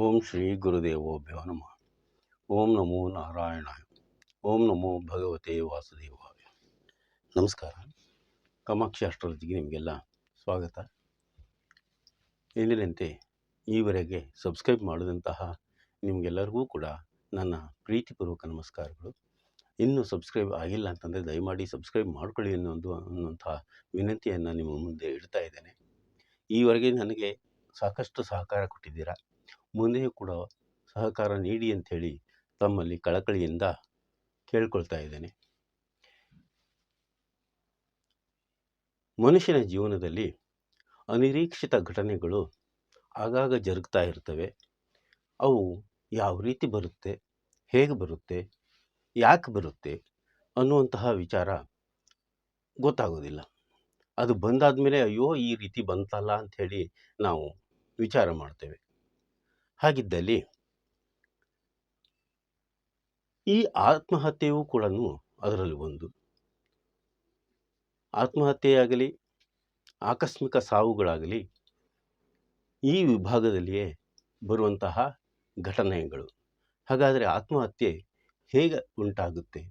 ಓಂ ಶ್ರೀ ಗುರುದೇವೋಭ್ಯೋ ನಮಃ. ಓಂ ನಮೋ ನಾರಾಯಣಾಯ. ಓಂ ನಮೋ ಭಗವತೆ ವಾಸುದೇವಾಯ. ನಮಸ್ಕಾರ. ಕಾಮಾಕ್ಷಿ ಅಸ್ಟ್ರಾಲಜಿಗೆ ನಿಮಗೆಲ್ಲ ಸ್ವಾಗತ. ಎಂದಿನಂತೆ ಈವರೆಗೆ ಸಬ್ಸ್ಕ್ರೈಬ್ ಮಾಡಿದಂತಹ ನಿಮಗೆಲ್ಲರಿಗೂ ಕೂಡ ನನ್ನ ಪ್ರೀತಿಪೂರ್ವಕ ನಮಸ್ಕಾರಗಳು. ಇನ್ನೂ ಸಬ್ಸ್ಕ್ರೈಬ್ ಆಗಿಲ್ಲ ಅಂತಂದರೆ ದಯಮಾಡಿ ಸಬ್ಸ್ಕ್ರೈಬ್ ಮಾಡ್ಕೊಳ್ಳಿ ಅನ್ನೋದು ಅನ್ನುವಂಥ ವಿನಂತಿಯನ್ನು ನಿಮ್ಮ ಮುಂದೆ ಇಡ್ತಾ ಇದ್ದೇನೆ. ಈವರೆಗೆ ನನಗೆ ಸಾಕಷ್ಟು ಸಹಕಾರ ಕೊಟ್ಟಿದ್ದೀರಾ? ಮುಂದೆಯೂ ಕೂಡ ಸಹಕಾರ ನೀಡಿ ಅಂಥೇಳಿ ತಮ್ಮಲ್ಲಿ ಕಳಕಳಿಯಿಂದ ಕೇಳ್ಕೊಳ್ತಾ ಇದ್ದೇನೆ. ಮನುಷ್ಯನ ಜೀವನದಲ್ಲಿ ಅನಿರೀಕ್ಷಿತ ಘಟನೆಗಳು ಆಗಾಗ ಜರುಗ್ತಾ ಇರ್ತವೆ. ಅವು ಯಾವ ರೀತಿ ಬರುತ್ತೆ, ಹೇಗೆ ಬರುತ್ತೆ, ಯಾಕೆ ಬರುತ್ತೆ ಅನ್ನುವಂತಹ ವಿಚಾರ ಗೊತ್ತಾಗೋದಿಲ್ಲ. ಅದು ಬಂದಾದ ಮೇಲೆ ಅಯ್ಯೋ ಈ ರೀತಿ ಬಂತಲ್ಲ ಅಂಥೇಳಿ ನಾವು ವಿಚಾರ ಮಾಡ್ತೇವೆ. ಹಾಗಿದ್ದಲ್ಲಿ ಈ ಆತ್ಮಹತ್ಯೆಯೂ ಕೂಡ ಅದರಲ್ಲಿ ಒಂದು. ಆತ್ಮಹತ್ಯೆಯಾಗಲಿ, ಆಕಸ್ಮಿಕ ಸಾವುಗಳಾಗಲಿ, ಈ ವಿಭಾಗದಲ್ಲಿಯೇ ಬರುವಂತಹ ಘಟನೆಗಳು. ಹಾಗಾದರೆ ಆತ್ಮಹತ್ಯೆ ಹೇಗೆ ಉಂಟಾಗುತ್ತೆ?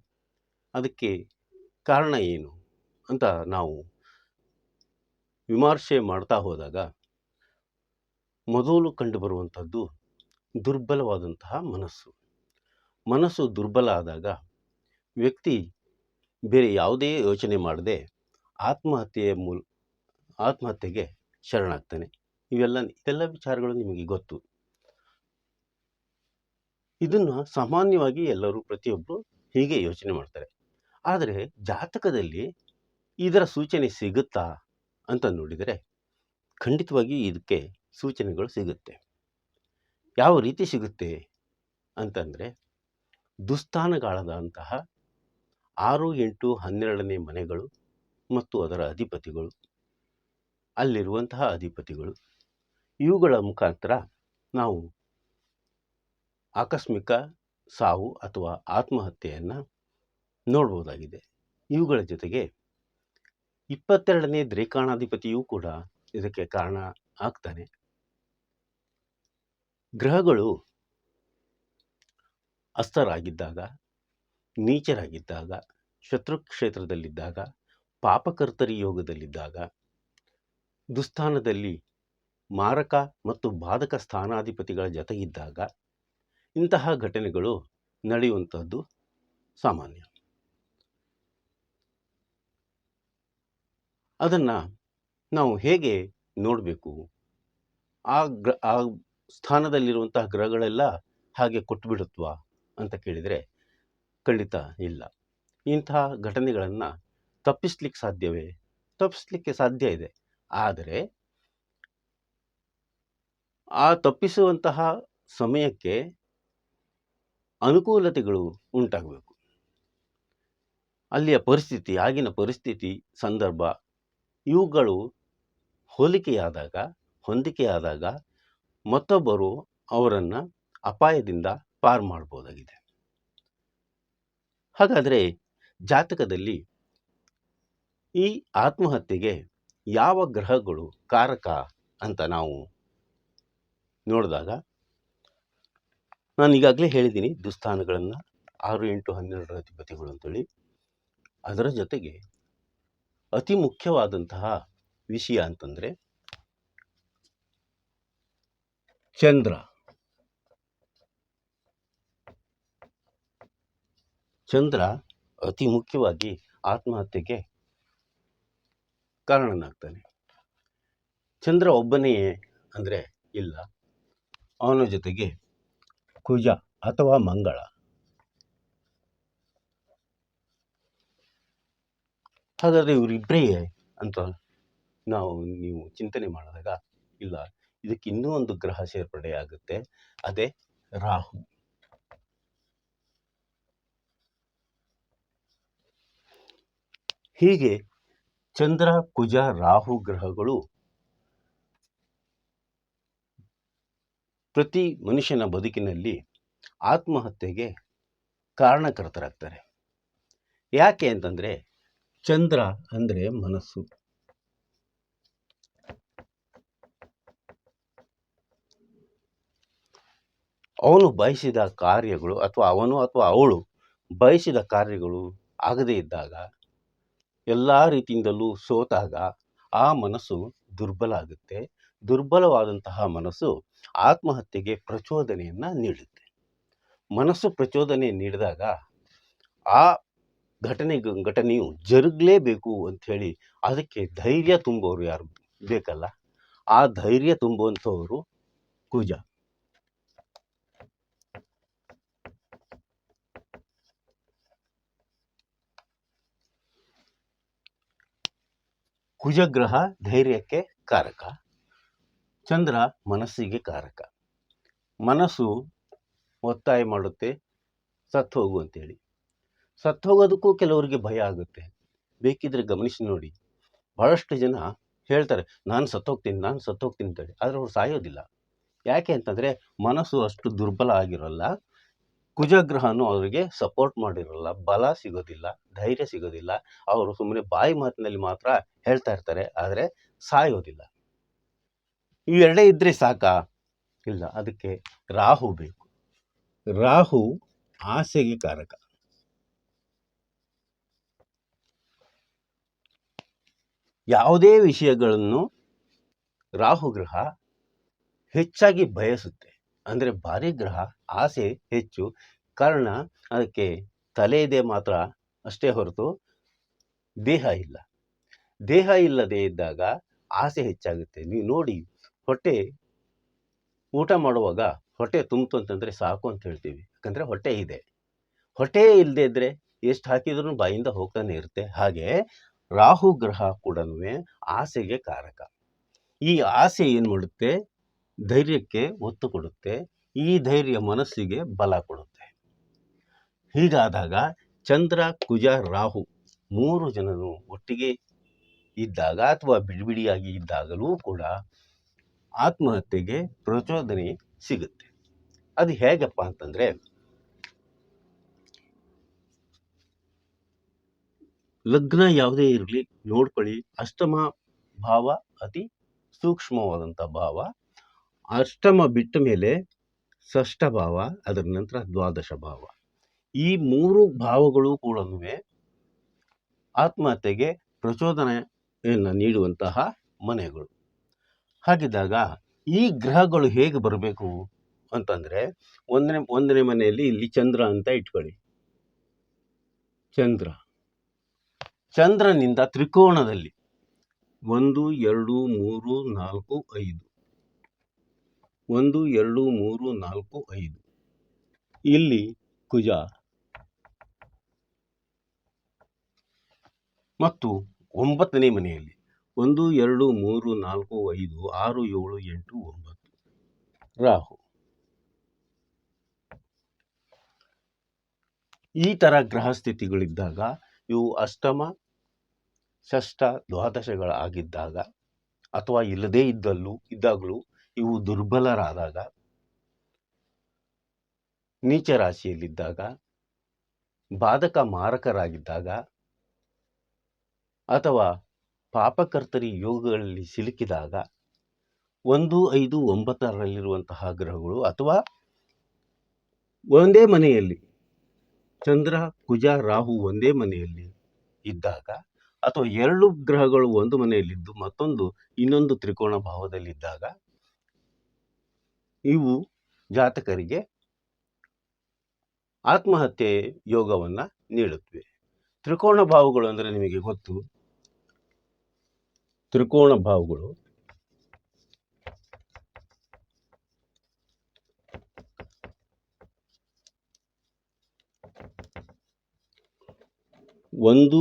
ಅದಕ್ಕೆ ಕಾರಣ ಏನು ಅಂತ ನಾವು ವಿಮರ್ಶೆ ಮಾಡ್ತಾ ಹೋದಾಗ ಮೊದಲು ಕಂಡುಬರುವಂಥದ್ದು ದುರ್ಬಲವಾದಂತಹ ಮನಸ್ಸು. ಮನಸ್ಸು ದುರ್ಬಲ ಆದಾಗ ವ್ಯಕ್ತಿ ಬೇರೆ ಯಾವುದೇ ಯೋಚನೆ ಮಾಡದೆ ಆತ್ಮಹತ್ಯೆಯ ಮೂಲ, ಆತ್ಮಹತ್ಯೆಗೆ ಶರಣಾಗ್ತಾನೆ. ಇವೆಲ್ಲ, ಇದೆಲ್ಲ ವಿಚಾರಗಳು ನಿಮಗೆ ಗೊತ್ತು. ಇದನ್ನು ಸಾಮಾನ್ಯವಾಗಿ ಎಲ್ಲರೂ ಪ್ರತಿಯೊಬ್ಬರು ಹೀಗೆ ಯೋಚನೆ ಮಾಡ್ತಾರೆ. ಆದರೆ ಜಾತಕದಲ್ಲಿ ಇದರ ಸೂಚನೆ ಸಿಗುತ್ತಾ ಅಂತ ನೋಡಿದರೆ ಖಂಡಿತವಾಗಿ ಇದಕ್ಕೆ ಸೂಚನೆಗಳು ಸಿಗುತ್ತೆ. ಯಾವ ರೀತಿ ಸಿಗುತ್ತೆ ಅಂತಂದರೆ ದುಸ್ಥಾನಗಾಳದಂತಹ ಆರು ಎಂಟು ಹನ್ನೆರಡನೇ ಮನೆಗಳು ಮತ್ತು ಅದರ ಅಧಿಪತಿಗಳು, ಅಲ್ಲಿರುವಂತಹ ಅಧಿಪತಿಗಳು, ಇವುಗಳ ಮುಖಾಂತರ ನಾವು ಆಕಸ್ಮಿಕ ಸಾವು ಅಥವಾ ಆತ್ಮಹತ್ಯೆಯನ್ನು ನೋಡ್ಬೋದಾಗಿದೆ. ಇವುಗಳ ಜೊತೆಗೆ ಇಪ್ಪತ್ತೆರಡನೇ ದ್ರೇಕಾಣಾಧಿಪತಿಯೂ ಕೂಡ ಇದಕ್ಕೆ ಕಾರಣ ಆಗ್ತಾನೆ. ಗ್ರಹಗಳು ಅಸ್ತರಾಗಿದ್ದಾಗ ನೀಚರಾಗಿದ್ದಾಗ ಶತ್ರು ಕ್ಷೇತ್ರದಲ್ಲಿದ್ದಾಗ ಪಾಪಕರ್ತರಿ ಯೋಗದಲ್ಲಿದ್ದಾಗ, ದುಸ್ಥಾನದಲ್ಲಿ ಮಾರಕ ಮತ್ತು ಬಾಧಕ ಸ್ಥಾನಾಧಿಪತಿಗಳ ಜತೆಗಿದ್ದಾಗ ಇಂತಹ ಘಟನೆಗಳು ನಡೆಯುವಂಥದ್ದು ಸಾಮಾನ್ಯ. ಅದನ್ನು ನಾವು ಹೇಗೆ ನೋಡಬೇಕು? ಆ ಗ್ರ ಆ ಸ್ಥಾನದಲ್ಲಿರುವಂತಹ ಗ್ರಹಗಳೆಲ್ಲ ಹಾಗೆ ಕೊಟ್ಟುಬಿಡುತ್ತವಾ ಅಂತ ಕೇಳಿದರೆ ಖಂಡಿತ ಇಲ್ಲ. ಇಂತಹ ಘಟನೆಗಳನ್ನು ತಪ್ಪಿಸ್ಲಿಕ್ಕೆ ಸಾಧ್ಯವೇ? ತಪ್ಪಿಸ್ಲಿಕ್ಕೆ ಸಾಧ್ಯ ಇದೆ. ಆದರೆ ಆ ತಪ್ಪಿಸುವಂತಹ ಸಮಯಕ್ಕೆ ಅನುಕೂಲತೆಗಳು ಉಂಟಾಗಬೇಕು. ಅಲ್ಲಿಯ ಪರಿಸ್ಥಿತಿ, ಆಗಿನ ಪರಿಸ್ಥಿತಿ ಸಂದರ್ಭ ಇವುಗಳು ಹೋಲಿಕೆಯಾದಾಗ, ಹೊಂದಿಕೆಯಾದಾಗ ಮತ್ತೊಬ್ಬರು ಅವರನ್ನು ಅಪಾಯದಿಂದ ಪಾರು ಮಾಡ್ಬೋದಾಗಿದೆ. ಹಾಗಾದರೆ ಜಾತಕದಲ್ಲಿ ಈ ಆತ್ಮಹತ್ಯೆಗೆ ಯಾವ ಗ್ರಹಗಳು ಕಾರಕ ಅಂತ ನಾವು ನೋಡಿದಾಗ ನಾನು ಈಗಾಗಲೇ ಹೇಳಿದ್ದೀನಿ ದುಸ್ಥಾನಗಳನ್ನು ಆರು ಎಂಟು ಹನ್ನೆರಡರ ಅಧಿಪತಿಗಳು ಅಂತೇಳಿ. ಅದರ ಜೊತೆಗೆ ಅತಿ ಮುಖ್ಯವಾದಂತಹ ವಿಷಯ ಅಂತಂದರೆ ಚಂದ್ರ. ಚಂದ್ರ ಅತಿ ಮುಖ್ಯವಾಗಿ ಆತ್ಮಹತ್ಯೆಗೆ ಕಾರಣನಾಗ್ತಾನೆ. ಚಂದ್ರ ಒಬ್ಬನೇ ಅಂದರೆ ಇಲ್ಲ. ಅವನ ಜೊತೆಗೆ ಕುಜ ಅಥವಾ ಮಂಗಳ. ಹಾಗಾದರೆ ಇವರಿಬ್ಬರೇ ಅಂತ ನಾವು ನೀವು ಚಿಂತನೆ ಮಾಡಿದಾಗ ಇಲ್ಲ. ಇದಕ್ಕೆ ಇನ್ನೂ ಒಂದು ಗ್ರಹ ಸೇರ್ಪಡೆ ಆಗುತ್ತೆ ಅದೇ ರಾಹು. ಹೀಗೆ ಚಂದ್ರ, ಕುಜ, ರಾಹು ಗ್ರಹಗಳು ಪ್ರತಿ ಮನುಷ್ಯನ ಬದುಕಿನಲ್ಲಿ ಆತ್ಮಹತ್ಯೆಗೆ ಕಾರಣಕರ್ತರಾಗ್ತಾರೆ. ಯಾಕೆ ಅಂತಂದರೆ ಚಂದ್ರ ಅಂದರೆ ಮನಸ್ಸು. ಅವನು ಬಯಸಿದ ಕಾರ್ಯಗಳು ಅಥವಾ ಅವನು ಅಥವಾ ಅವಳು ಬಯಸಿದ ಕಾರ್ಯಗಳು ಆಗದೇ ಇದ್ದಾಗ ಎಲ್ಲ ರೀತಿಯಿಂದಲೂ ಸೋತಾಗ ಆ ಮನಸ್ಸು ದುರ್ಬಲ ಆಗುತ್ತೆ. ದುರ್ಬಲವಾದಂತಹ ಮನಸ್ಸು ಆತ್ಮಹತ್ಯೆಗೆ ಪ್ರಚೋದನೆಯನ್ನು ನೀಡುತ್ತೆ. ಮನಸ್ಸು ಪ್ರಚೋದನೆ ನೀಡಿದಾಗ ಆ ಘಟನೆ ಘಟನೆಯು ಜರುಗಲೇಬೇಕು ಅಂಥೇಳಿ ಅದಕ್ಕೆ ಧೈರ್ಯ ತುಂಬೋರು ಯಾರು ಬೇಕಲ್ಲ? ಆ ಧೈರ್ಯ ತುಂಬುವಂಥವರು ಕುಜ ಕುಜಗ್ರಹ ಧೈರ್ಯಕ್ಕೆ ಕಾರಕ, ಚಂದ್ರ ಮನಸ್ಸಿಗೆ ಕಾರಕ. ಮನಸ್ಸು ಒತ್ತಾಯ ಮಾಡುತ್ತೆ ಸತ್ತು ಹೋಗು ಅಂತೇಳಿ. ಸತ್ತು ಹೋಗೋದಕ್ಕೂ ಕೆಲವರಿಗೆ ಭಯ ಆಗುತ್ತೆ. ಬೇಕಿದ್ರೆ ಗಮನಿಸಿ ನೋಡಿ. ಭಾಳಷ್ಟು ಜನ ಹೇಳ್ತಾರೆ, ನಾನು ಸತ್ತೋಗ್ತೀನಿ ನಾನು ಸತ್ತೋಗ್ತೀನಿ ಅಂತೇಳಿ. ಆದರೆ ಅವ್ರು ಸಾಯೋದಿಲ್ಲ. ಯಾಕೆ ಅಂತಂದರೆ ಮನಸ್ಸು ಅಷ್ಟು ದುರ್ಬಲ ಆಗಿರೋಲ್ಲ. ಕುಜಗ್ರಹನು ಅವರಿಗೆ ಸಪೋರ್ಟ್ ಮಾಡಿರಲ್ಲ, ಬಲ ಸಿಗೋದಿಲ್ಲ, ಧೈರ್ಯ ಸಿಗೋದಿಲ್ಲ. ಅವರು ಸುಮ್ಮನೆ ಬಾಯಿ ಮಾತಿನಲ್ಲಿ ಮಾತ್ರ ಹೇಳ್ತಾ ಇರ್ತಾರೆ, ಆದರೆ ಸಾಯೋದಿಲ್ಲ. ಇವೆರಡೇ ಇದ್ದರೆ ಸಾಕಾ? ಇಲ್ಲ, ಅದಕ್ಕೆ ರಾಹು ಬೇಕು. ರಾಹು ಆಸೆಗೆ ಕಾರಕ. ಯಾವುದೇ ವಿಷಯಗಳನ್ನು ರಾಹು ಗ್ರಹ ಹೆಚ್ಚಾಗಿ ಬಯಸುತ್ತೆ. ಅಂದರೆ ಭಾರಿ ಗ್ರಹ, ಆಸೆ ಹೆಚ್ಚು. ಕಾರಣ ಅದಕ್ಕೆ ತಲೆ ಇದೆ ಮಾತ್ರ ಅಷ್ಟೇ ಹೊರತು ದೇಹ ಇಲ್ಲ. ದೇಹ ಇಲ್ಲದೆ ಇದ್ದಾಗ ಆಸೆ ಹೆಚ್ಚಾಗುತ್ತೆ. ನೀವು ನೋಡಿ, ಹೊಟ್ಟೆ ಊಟ ಮಾಡುವಾಗ ಹೊಟ್ಟೆ ತುಂಬಿತು ಅಂತಂದರೆ ಸಾಕು ಅಂತ ಹೇಳ್ತೀವಿ. ಯಾಕಂದರೆ ಹೊಟ್ಟೆ ಇದೆ. ಹೊಟ್ಟೆ ಇಲ್ಲದೆ ಇದ್ದರೆ ಎಷ್ಟು ಹಾಕಿದ್ರೂ ಬಾಯಿಂದ ಹೋಗ್ತಾನೆ ಇರುತ್ತೆ. ಹಾಗೆ ರಾಹು ಗ್ರಹ ಕೂಡ ಆಸೆಗೆ ಕಾರಕ. ಈ ಆಸೆ ಏನು ಮಾಡುತ್ತೆ? ಧೈರ್ಯಕ್ಕೆ ಒತ್ತು ಕೊಡುತ್ತೆ, ಈ ಧೈರ್ಯ ಮನಸ್ಸಿಗೆ ಬಲ ಕೊಡುತ್ತೆ. ಹೀಗಾದಾಗ ಚಂದ್ರ, ಕುಜ, ರಾಹು ಮೂರು ಜನರು ಒಟ್ಟಿಗೆ ಇದ್ದಾಗ ಅಥವಾ ಬಿಡಿಬಿಡಿಯಾಗಿ ಇದ್ದಾಗಲೂ ಕೂಡ ಆತ್ಮಹತ್ಯೆಗೆ ಪ್ರಚೋದನೆ ಸಿಗುತ್ತೆ. ಅದು ಹೇಗಪ್ಪ ಅಂತಂದರೆ, ಲಗ್ನ ಯಾವುದೇ ಇರಲಿ ನೋಡ್ಕೊಳ್ಳಿ, ಅಷ್ಟಮ ಭಾವ ಅತಿ ಸೂಕ್ಷ್ಮವಾದಂಥ ಭಾವ ಅಷ್ಟಮ ಬಿಟ್ಟ ಮೇಲೆ ಷಷ್ಠ ಭಾವ, ಅದರ ನಂತರ ದ್ವಾದಶ ಭಾವ. ಈ ಮೂರು ಭಾವಗಳು ಕೂಡ ಆತ್ಮಹತ್ಯೆಗೆ ಪ್ರಚೋದನೆಯನ್ನು ನೀಡುವಂತಹ ಮನೆಗಳು. ಹಾಗಿದ್ದಾಗ ಈ ಗ್ರಹಗಳು ಹೇಗೆ ಬರಬೇಕು ಅಂತಂದರೆ, ಒಂದನೇ ಒಂದನೇ ಮನೆಯಲ್ಲಿ ಇಲ್ಲಿ ಚಂದ್ರ ಅಂತ ಇಟ್ಕೊಳ್ಳಿ. ಚಂದ್ರ. ಚಂದ್ರನಿಂದ ತ್ರಿಕೋಣದಲ್ಲಿ ಒಂದು, ಎರಡು, ಮೂರು, ನಾಲ್ಕು, ಐದು. ಒಂದು ಎರಡು ಮೂರು ನಾಲ್ಕು ಐದು. ಇಲ್ಲಿ ಕುಜ. ಮತ್ತು ಒಂಬತ್ತನೇ ಮನೆಯಲ್ಲಿ ಒಂದು ಎರಡು ಮೂರು ನಾಲ್ಕು ಐದು ಆರು ಏಳು ಎಂಟು ಒಂಬತ್ತು. ರಾಹು. ಈ ಥರ ಗ್ರಹ ಸ್ಥಿತಿಗಳಿದ್ದಾಗ ಇವು ಅಷ್ಟಮ ಷಷ್ಠ ದ್ವಾದಶಗಳಾಗಿದ್ದಾಗ ಅಥವಾ ಇಲ್ಲದೇ ಇದ್ದಲ್ಲೂ ಇದ್ದಾಗಲೂ ಇವು ದುರ್ಬಲರಾದಾಗ ನೀಚ ರಾಶಿಯಲ್ಲಿದ್ದಾಗ ಬಾಧಕ ಮಾರಕರಾಗಿದ್ದಾಗ ಅಥವಾ ಪಾಪಕರ್ತರಿ ಯೋಗಗಳಲ್ಲಿ ಸಿಲುಕಿದಾಗ, ಒಂದು, ಐದು, ಒಂಬತ್ತರಲ್ಲಿರುವಂತಹ ಗ್ರಹಗಳು ಅಥವಾ ಒಂದೇ ಮನೆಯಲ್ಲಿ, ಚಂದ್ರ, ಕುಜ, ರಾಹು ಒಂದೇ ಮನೆಯಲ್ಲಿ ಇದ್ದಾಗ, ಅಥವಾ ಎರಡು ಗ್ರಹಗಳು ಒಂದು ಮನೆಯಲ್ಲಿದ್ದು ಮತ್ತೊಂದು ಇನ್ನೊಂದು ತ್ರಿಕೋಣ ಭಾವದಲ್ಲಿದ್ದಾಗ ಇವು ಜಾತಕರಿಗೆ ಆತ್ಮಹತ್ಯೆ ಯೋಗವನ್ನು ನೀಡುತ್ತವೆ. ತ್ರಿಕೋಣ ಭಾವಗಳು ಅಂದರೆ ನಿಮಗೆ ಗೊತ್ತು. ತ್ರಿಕೋಣ ಭಾವಗಳು. ಒಂದು,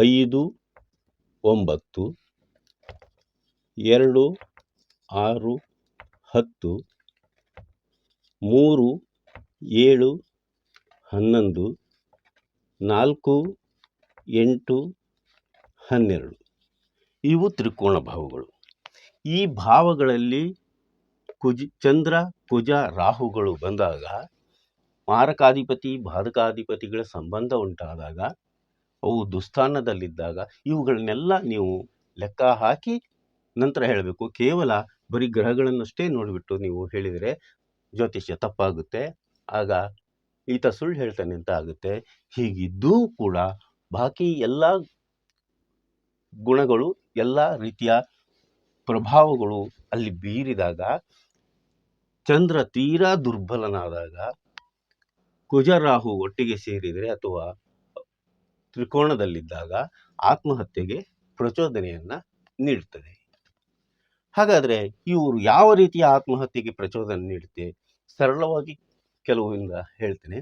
ಐದು, ಒಂಬತ್ತು, ಎರಡು, ಆರು, ಹತ್ತು ಮೂರು, ಏಳು, ಹನ್ನೊಂದು, ನಾಲ್ಕು, ಎಂಟು, ಹನ್ನೆರಡು. ಇವು ತ್ರಿಕೋಣ ಭಾವಗಳು. ಈ ಭಾವಗಳಲ್ಲಿ ಕುಜ, ಚಂದ್ರ, ಕುಜ, ರಾಹುಗಳು ಬಂದಾಗ ಮಾರಕಾಧಿಪತಿ ಬಾಧಕಾಧಿಪತಿಗಳ ಸಂಬಂಧ ಉಂಟಾದಾಗ, ಅವು ದುಸ್ಥಾನದಲ್ಲಿದ್ದಾಗ ಇವುಗಳನ್ನೆಲ್ಲ ನೀವು ಲೆಕ್ಕ ಹಾಕಿ ನಂತರ ಹೇಳಬೇಕು. ಕೇವಲ ಬರೀ ಗ್ರಹಗಳನ್ನಷ್ಟೇ ನೋಡಿಬಿಟ್ಟು ನೀವು ಹೇಳಿದರೆ ಜ್ಯೋತಿಷ್ಯ ತಪ್ಪಾಗುತ್ತೆ. ಆಗ ಈತ ಸುಳ್ಳು ಹೇಳ್ತಾನೆ ಅಂತ ಆಗುತ್ತೆ. ಹೀಗಿದ್ದೂ ಕೂಡ ಬಾಕಿ ಎಲ್ಲ ಗುಣಗಳು, ಎಲ್ಲ ರೀತಿಯ ಪ್ರಭಾವಗಳು ಅಲ್ಲಿ ಬೀರಿದಾಗ, ಚಂದ್ರ ತೀರಾ ದುರ್ಬಲನಾದಾಗ, ಕುಜರಾಹು ಒಟ್ಟಿಗೆ ಸೇರಿದರೆ ಅಥವಾ ತ್ರಿಕೋಣದಲ್ಲಿದ್ದಾಗ ಆತ್ಮಹತ್ಯೆಗೆ ಪ್ರಚೋದನೆಯನ್ನ ನೀಡುತ್ತದೆ ಹಾಗಾದ್ರೆ ಇವರು ಯಾವ ರೀತಿಯ ಆತ್ಮಹತ್ಯೆಗೆ ಪ್ರಚೋದನೆ ನೀಡುತ್ತೆ? ಸರಳವಾಗಿ ಕೆಲವಿಂದ ಹೇಳ್ತೇನೆ.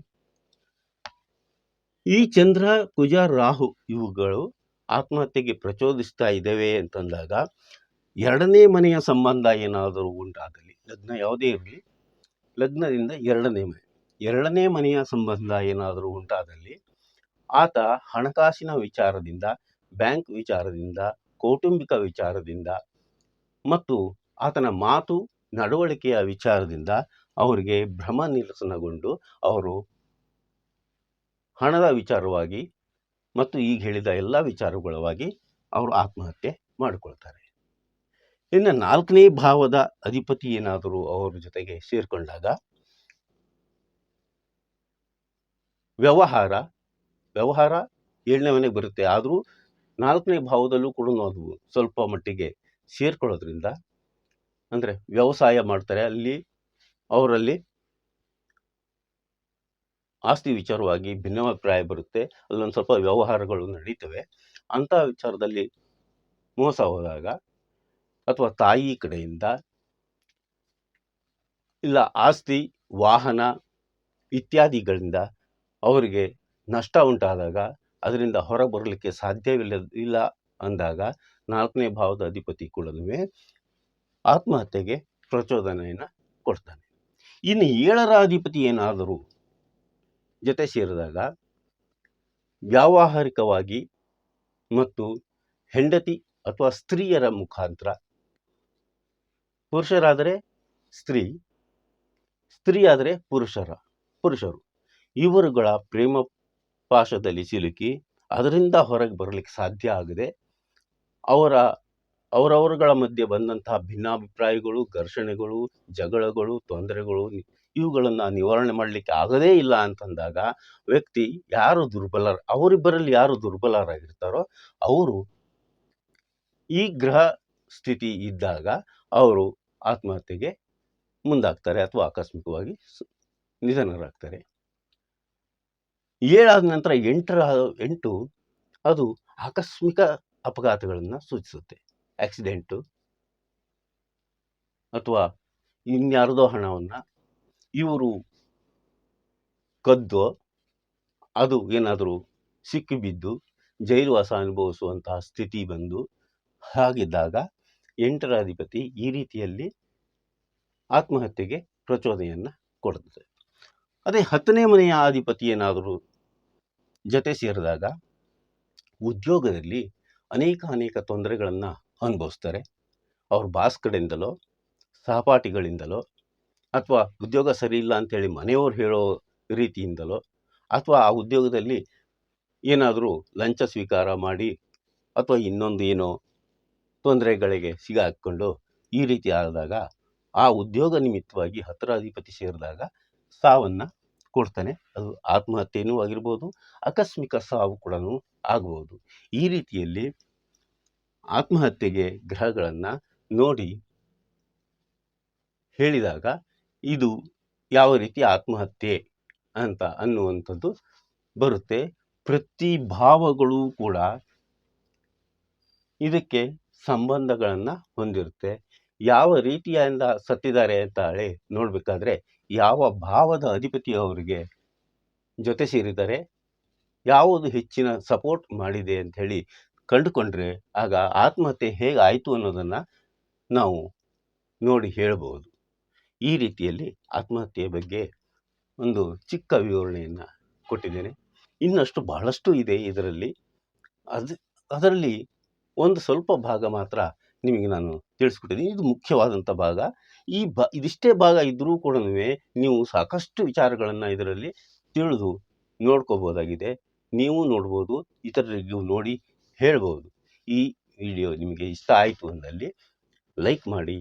ಈ ಚಂದ್ರ, ಕುಜ, ರಾಹು ಇವುಗಳು ಆತ್ಮಹತ್ಯೆಗೆ ಪ್ರಚೋದಿಸ್ತಾ ಇದ್ದಾವೆ ಅಂತಂದಾಗ ಎರಡನೇ ಮನೆಯ ಸಂಬಂಧ ಏನಾದರೂ ಉಂಟಾದಲ್ಲಿ, ಲಗ್ನ ಯಾವುದೇ ಇರಲಿ, ಲಗ್ನದಿಂದ ಎರಡನೇ ಮನೆ, ಎರಡನೇ ಮನೆಯ ಸಂಬಂಧ ಏನಾದರೂ ಉಂಟಾದಲ್ಲಿ ಆತ ಹಣಕಾಸಿನ ವಿಚಾರದಿಂದ, ಬ್ಯಾಂಕ್ ವಿಚಾರದಿಂದ, ಕೌಟುಂಬಿಕ ವಿಚಾರದಿಂದ ಮತ್ತು ಆತನ ಮಾತು, ನಡವಳಿಕೆಯ ವಿಚಾರದಿಂದ ಅವರಿಗೆ ಭ್ರಮ ನಿರಸನಗೊಂಡು ಅವರು ಹಣದ ವಿಚಾರವಾಗಿ ಮತ್ತು ಈಗ ಹೇಳಿದ ಎಲ್ಲ ವಿಚಾರಗಳವಾಗಿ ಅವರು ಆತ್ಮಹತ್ಯೆ ಮಾಡಿಕೊಳ್ತಾರೆ. ಇನ್ನು ನಾಲ್ಕನೇ ಭಾವದ ಅಧಿಪತಿ ಏನಾದರೂ ಅವರ ಜೊತೆಗೆ ಸೇರಿಕೊಂಡಾಗ ವ್ಯವಹಾರ ವ್ಯವಹಾರ ಏಳನೇ ಮನೆಗೆ ಬರುತ್ತೆ. ಆದರೂ ನಾಲ್ಕನೇ ಭಾವದಲ್ಲೂ ಕೂಡ ಅದು ಸ್ವಲ್ಪ ಮಟ್ಟಿಗೆ ಸೇರ್ಕೊಳ್ಳೋದ್ರಿಂದ, ಅಂದರೆ ವ್ಯವಸಾಯ ಮಾಡ್ತಾರೆ. ಅಲ್ಲಿ ಅವರಲ್ಲಿ ಆಸ್ತಿ ವಿಚಾರವಾಗಿ ಭಿನ್ನಾಭಿಪ್ರಾಯ ಬರುತ್ತೆ. ಅಲ್ಲೊಂದು ಸ್ವಲ್ಪ ವ್ಯವಹಾರಗಳು ನಡೀತವೆ. ಅಂಥ ವಿಚಾರದಲ್ಲಿ ಮೋಸ ಹೋದಾಗ ಅಥವಾ ತಾಯಿ ಕಡೆಯಿಂದ ಇಲ್ಲ ಆಸ್ತಿ, ವಾಹನ ಇತ್ಯಾದಿಗಳಿಂದ ಅವರಿಗೆ ನಷ್ಟ ಉಂಟಾದಾಗ ಅದರಿಂದ ಹೊರ ಬರಲಿಕ್ಕೆ ಸಾಧ್ಯವಿಲ್ಲ, ಇಲ್ಲ ಅಂದಾಗ ನಾಲ್ಕನೇ ಭಾವದ ಅಧಿಪತಿ ಕೂಡ ಆತ್ಮಹತ್ಯೆಗೆ ಪ್ರಚೋದನೆಯನ್ನು ಕೊಡ್ತಾನೆ. ಇನ್ನು ಏಳರ ಅಧಿಪತಿ ಏನಾದರೂ ಜೊತೆ ಸೇರಿದಾಗ ವ್ಯಾವಹಾರಿಕವಾಗಿ ಮತ್ತು ಹೆಂಡತಿ ಅಥವಾ ಸ್ತ್ರೀಯರ ಮುಖಾಂತರ ಪುರುಷರಾದರೆ ಸ್ತ್ರೀ ಸ್ತ್ರೀ ಆದರೆ ಪುರುಷರ, ಪುರುಷರು. ಇವರುಗಳ ಪ್ರೇಮ ಪಾಶದಲ್ಲಿ ಸಿಲುಕಿ ಅದರಿಂದ ಹೊರಗೆ ಬರಲಿಕ್ಕೆ ಸಾಧ್ಯ ಆಗದೆ ಅವರ ಅವರವರುಗಳ ಮಧ್ಯೆ ಬಂದಂತಹ ಭಿನ್ನಾಭಿಪ್ರಾಯಗಳು, ಘರ್ಷಣೆಗಳು, ಜಗಳಗಳು, ತೊಂದರೆಗಳು ಇವುಗಳನ್ನು ನಿವಾರಣೆ ಮಾಡಲಿಕ್ಕೆ ಆಗದೇ ಇಲ್ಲ ಅಂತಂದಾಗ ವ್ಯಕ್ತಿ ಯಾರು ದುರ್ಬಲ ಅವರಿಬ್ಬರಲ್ಲಿ ಯಾರು ದುರ್ಬಲರಾಗಿರ್ತಾರೋ ಅವರು ಈ ಗ್ರಹ ಸ್ಥಿತಿ ಇದ್ದಾಗ ಅವರು ಆತ್ಮಹತ್ಯೆಗೆ ಮುಂದಾಗ್ತಾರೆ ಅಥವಾ ಆಕಸ್ಮಿಕವಾಗಿ ನಿಧನರಾಗ್ತಾರೆ. ಏಳಾದ ನಂತರ ಎಂಟರ, ಎಂಟು ಅದು ಆಕಸ್ಮಿಕ ಅಪಘಾತಗಳನ್ನು ಸೂಚಿಸುತ್ತೆ. ಆಕ್ಸಿಡೆಂಟು ಅಥವಾ ಇನ್ಯಾರದೋ ಹಣವನ್ನು ಇವರು ಕದ್ದು ಅದು ಏನಾದರೂ ಸಿಕ್ಕಿಬಿದ್ದು ಜೈಲುವಾಸ ಅನುಭವಿಸುವಂತಹ ಸ್ಥಿತಿ ಬಂದು ಹಾಗಿದ್ದಾಗ ಎಂಟರ ಅಧಿಪತಿ ಈ ರೀತಿಯಲ್ಲಿ ಆತ್ಮಹತ್ಯೆಗೆ ಪ್ರಚೋದನೆಯನ್ನು ಕೊಡುತ್ತದೆ. ಅದೇ ಹತ್ತನೇ ಮನೆಯ ಅಧಿಪತಿ ಏನಾದರೂ ಜೊತೆ ಸೇರಿದಾಗ ಉದ್ಯೋಗದಲ್ಲಿ ಅನೇಕ ಅನೇಕ ತೊಂದರೆಗಳನ್ನು ಅನುಭವಿಸ್ತಾರೆ. ಅವ್ರ ಬಾಸ್ ಕಡೆಯಿಂದಲೋ ಸಹಪಾಠಿಗಳಿಂದಲೋ, ಅಥವಾ ಉದ್ಯೋಗ ಸರಿ ಇಲ್ಲ ಅಂತೇಳಿ ಮನೆಯವ್ರು ಹೇಳೋ ರೀತಿಯಿಂದಲೋ, ಅಥವಾ ಆ ಉದ್ಯೋಗದಲ್ಲಿ ಏನಾದರೂ ಲಂಚ ಸ್ವೀಕಾರ ಮಾಡಿ, ಅಥವಾ ಇನ್ನೊಂದು ಏನೋ ತೊಂದರೆಗಳಿಗೆ ಸಿಗಾಕೊಂಡು ಈ ರೀತಿ ಆದಾಗ, ಆ ಉದ್ಯೋಗ ನಿಮಿತ್ತವಾಗಿ ಹತ್ತರ ಅಧಿಪತಿ ಸೇರಿದಾಗ ಸಾವನ್ನು ಕೊಡ್ತಾನೆ. ಅದು ಆತ್ಮಹತ್ಯೆಯೂ ಆಗಿರ್ಬೋದು, ಆಕಸ್ಮಿಕ ಸಾವು ಕೂಡ ಆಗ್ಬೋದು. ಈ ರೀತಿಯಲ್ಲಿ ಆತ್ಮಹತ್ಯೆಗೆ ಗ್ರಹಗಳನ್ನು ನೋಡಿ ಹೇಳಿದಾಗ ಇದು ಯಾವ ರೀತಿ ಆತ್ಮಹತ್ಯೆ ಅಂತ ಅನ್ನುವಂಥದ್ದು ಬರುತ್ತೆ. ಪ್ರತಿ ಭಾವಗಳು ಕೂಡ ಇದಕ್ಕೆ ಸಂಬಂಧಗಳನ್ನು ಹೊಂದಿರುತ್ತೆ. ಯಾವ ರೀತಿಯಿಂದ ಸತ್ತಿದ್ದಾರೆ ಅಂತ ಹೇಳಿ ನೋಡಬೇಕಾದ್ರೆ ಯಾವ ಭಾವದ ಅಧಿಪತಿ ಅವರಿಗೆ ಜೊತೆ ಸೇರಿದ್ದಾರೆ ಯಾವುದು ಹೆಚ್ಚಿನ ಸಪೋರ್ಟ್ ಮಾಡಿದೆ ಅಂತ ಹೇಳಿ ಕಂಡುಕೊಂಡ್ರೆ ಆಗ ಆತ್ಮಹತ್ಯೆ ಹೇಗೆ ಆಯಿತು ಅನ್ನೋದನ್ನು ನಾವು ನೋಡಿ ಹೇಳಬಹುದು ಈ ರೀತಿಯಲ್ಲಿ ಆತ್ಮಹತ್ಯೆಯ ಬಗ್ಗೆ ಒಂದು ಚಿಕ್ಕ ವಿವರಣೆಯನ್ನು ಕೊಟ್ಟಿದ್ದೇನೆ. ಇನ್ನಷ್ಟು ಬಹಳಷ್ಟು ಇದೆ ಇದರಲ್ಲಿ. ಅದು, ಅದರಲ್ಲಿ ಒಂದು ಸ್ವಲ್ಪ ಭಾಗ ಮಾತ್ರ ನಿಮಗೆ ನಾನು ತಿಳಿಸ್ಕೊಟ್ಟಿದ್ದೀನಿ. ಇದು ಮುಖ್ಯವಾದಂಥ ಭಾಗ. ಈ ಬ, ಇದಿಷ್ಟೇ ಭಾಗ ಇದ್ದರೂ ಕೂಡ ನೀವು ಸಾಕಷ್ಟು ವಿಚಾರಗಳನ್ನು ಇದರಲ್ಲಿ ತಿಳಿದು ನೋಡ್ಕೋಬೋದಾಗಿದೆ. ನೀವು ನೋಡ್ಬೋದು, ಇತರರಿಗೂ ನೋಡಿ ಹೇಳ್ಬೋದು. ಈ ವಿಡಿಯೋ ನಿಮಗೆ ಇಷ್ಟ ಆಯಿತು ಅಂದಲ್ಲಿ ಲೈಕ್ ಮಾಡಿ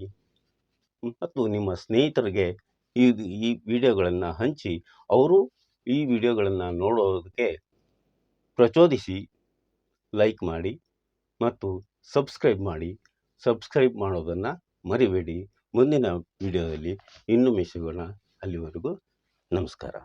ಮತ್ತು ನಿಮ್ಮ ಸ್ನೇಹಿತರಿಗೆ ಈ ಈ ವಿಡಿಯೋಗಳನ್ನು ಹಂಚಿ ಅವರು ಈ ವಿಡಿಯೋಗಳನ್ನು ನೋಡೋದಕ್ಕೆ ಪ್ರಚೋದಿಸಿ ಲೈಕ್ ಮಾಡಿ ಮತ್ತು ಸಬ್ಸ್ಕ್ರೈಬ್ ಮಾಡಿ. ಸಬ್ಸ್ಕ್ರೈಬ್ ಮಾಡೋದನ್ನು ಮರಿಬೇಡಿ. ಮುಂದಿನ ವಿಡಿಯೋದಲ್ಲಿ ಇನ್ನೊಮ್ಮೆ ಸಿಗೋಣ ಅಲ್ಲಿವರೆಗೂ ನಮಸ್ಕಾರ.